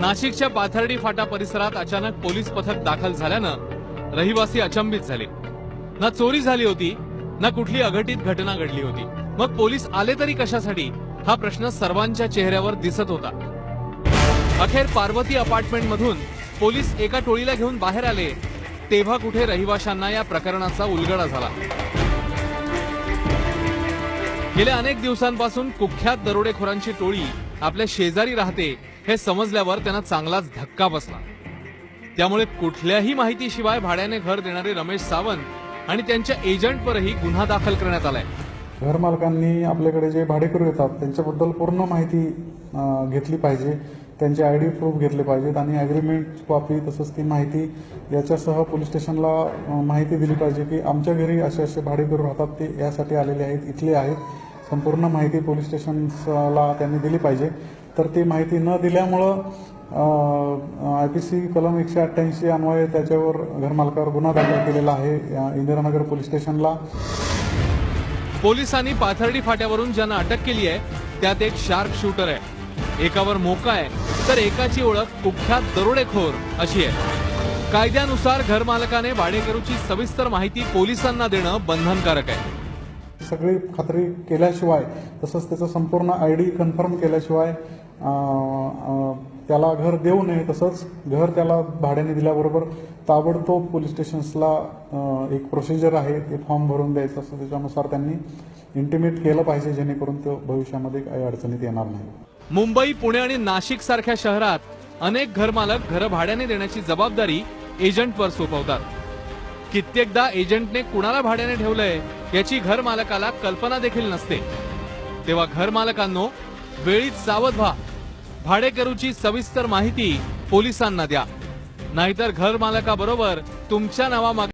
नाशिकच्या पाथर्डी फाटा परिसरात अचानक पोलीस पथक दाखल झाल्यानं रहिवासी अचंबित झाले. ना चोरी झाली होती ना कुठली अघटित घटना घडली होती. मग पोलीस आले तरी कशासाठी? हा प्रश्न सर्वांच्या चेहऱ्यावर दिसत होता. अखेर पार्वती अपार्टमेंट मधून पोलीस एका टोळीला घेऊन बाहेर आले. तेव्हा कुठे रहिवाशांना या प्रकरणाचा उलगडा झाला. गेल्या अनेक दिवसांपासून कुख्यात दरोडेखोरांची टोळी आपल्या शेजारी राहते हे समजल्यावर त्यांना चांगलाच धक्का बसला. त्यामुळे कुठल्याही माहितीशिवाय भाड्याने घर देणारे रमेश सावंत आणि त्यांच्या एजंटवरही गुन्हा दाखल करण्यात आलाय. घरमालकांनी आपल्याकडे जे भाडेकरू येतात त्यांच्याबद्दल पूर्ण माहिती घेतली पाहिजे. त्यांचे आय डी प्रूफ घेतले पाहिजेत आणि ॲग्रीमेंट कॉपी तसंच ती माहिती याच्यासह पोलीस स्टेशनला माहिती दिली पाहिजे की आमच्या घरी असे असे भाडेकरू राहतात ते यासाठी आलेले आहेत इथले आहेत. संपूर्ण माहिती पोलीस स्टेशन्सला त्यांनी दिली पाहिजे. तर ती माहिती न दिल्यामुळं आय पी सी कलम एकशे अठ्ठ्याऐंशी अन्वये त्याच्यावर घरमालकावर गुन्हा दाखल केलेला आहे. या इंदिरानगर पोलीस स्टेशनला पोलिसांनी पाथर्डी फाट्यावरून ज्यांना अटक केली आहे त्यात एक शार्प शूटर आहे. एकावर मोका आहे. तर एकाची ओळख कुख्यात दरोडेखोर अशी आहे. कायद्यानुसार घरमालकाने भाडेकरूची सविस्तर माहिती पोलिसांना देणं बंधनकारक आहे. सगळी खात्री केल्याशिवाय तसंच त्याचं संपूर्ण आय डी कन्फर्म केल्याशिवाय त्याला घर देऊ नये तसंच घर त्याला भाड्याने दिल्याबरोबर ताबडतोब पोलीस स्टेशन्सला एक प्रोसिजर आहे ते फॉर्म भरून द्यायचं असं त्याच्यानुसार त्यांनी इंटिमेट केलं पाहिजे जेणेकरून तो भविष्यामध्ये काही अडचणीत येणार नाही. मुंबई पुणे आणि नाशिक सारख्या शहरात अनेक घरमालक घरं भाड्याने देण्याची जबाबदारी एजंटवर सोपवतात. कित्येकदा एजंटने कुणाला भाड्याने ठेवलंय याची घरमालकाला कल्पना देखील नसते. तेव्हा घरमालकांनो वेळीच सावध व्हा. भाडेकरूची सविस्तर माहिती पोलिसांना द्या. नाहीतर घरमालकाबरोबर तुमच्या नावामागे